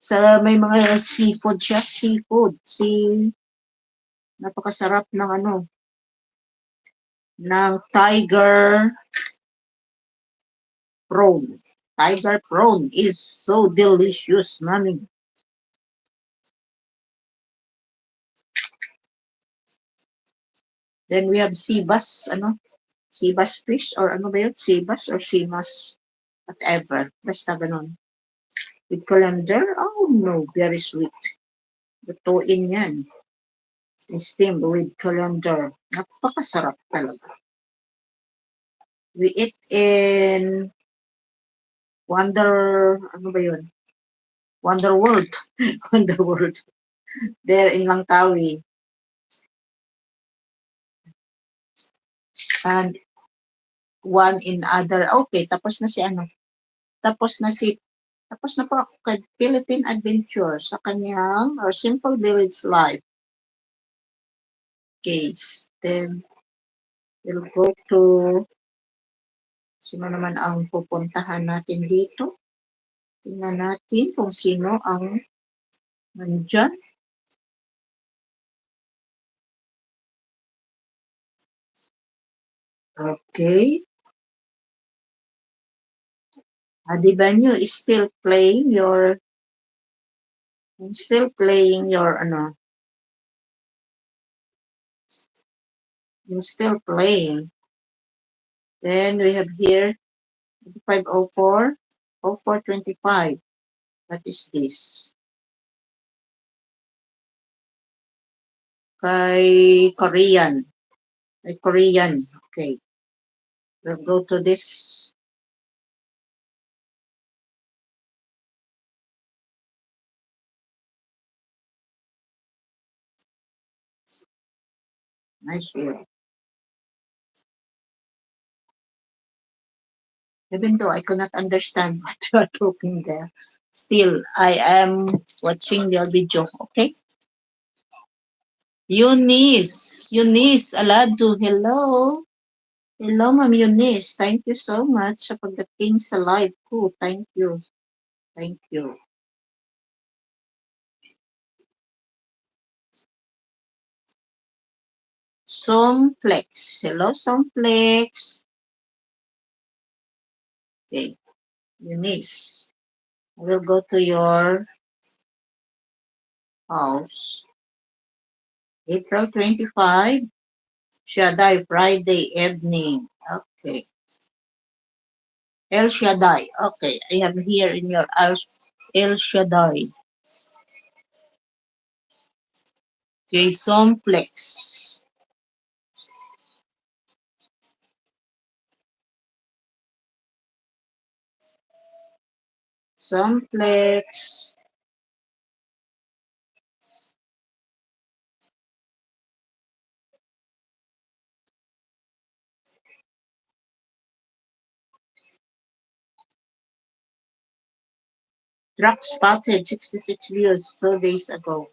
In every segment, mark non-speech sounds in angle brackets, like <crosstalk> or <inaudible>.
Sa may mga seafood siya, seafood. Si napakasarap ng ano ng tiger prawn. Tiger prawn is so delicious, mami. Then we have sea bass, ano? Sea bass fish or ano ba yun? Sea bass or sea mas? Whatever. Basta ganun. With colander? Oh no, very sweet. Lutuin yan. Steamed with colander. Napakasarap talaga. We eat in Wonder, ano ba yun? Wonder World. <laughs> Wonder World. There in Langkawi. And one in other. Okay, tapos na si ano. Tapos na si tapos na po ako kay Philippine Adventure sa kanyang or Simple Village Life case. Then, we'll go to sino naman ang pupuntahan natin dito. Tingnan natin kung sino ang nandyan. Okay. Adibanyo is still playing your still playing your ano you're still playing. Then we have here 504 0425. What is this? Kay Korean. Kay Korean. Okay. We'll go to this Nice here. Even though I could not understand <laughs> what you are talking there, still I am watching your video, okay? Eunice, Eunice Alado, hello. Hello, Ma'am Eunice. Thank you so much sa pagdating sa live ko. Thank you. Thank you. Somplex. Hello, Somplex. Okay. Eunice. I will go to your house. April 25. Shaddai, Friday evening. Okay. El Shaddai. Okay. I have here in your house El Shaddai. Okay, Somplex. Somplex. Truck spotted 66 views two days ago.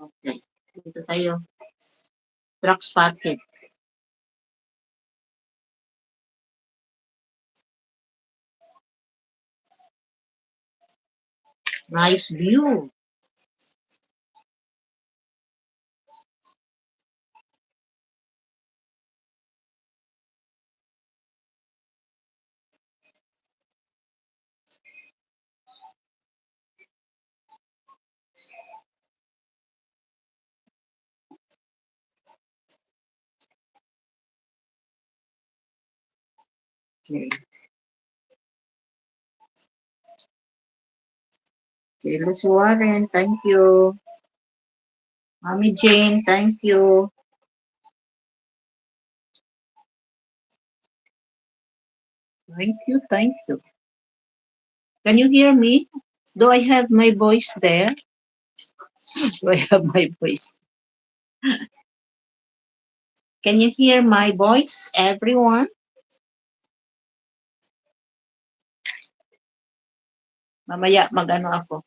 Okay. Dito tayo. Truck spotted. Nice view. Okay. Okay, Lucy Warren, thank you. Mommy Jane, thank you. Thank you, thank you. Can you hear me? Do I have my voice there? Do I have my voice? Can you hear my voice, everyone? Mamaya mag-ano ako.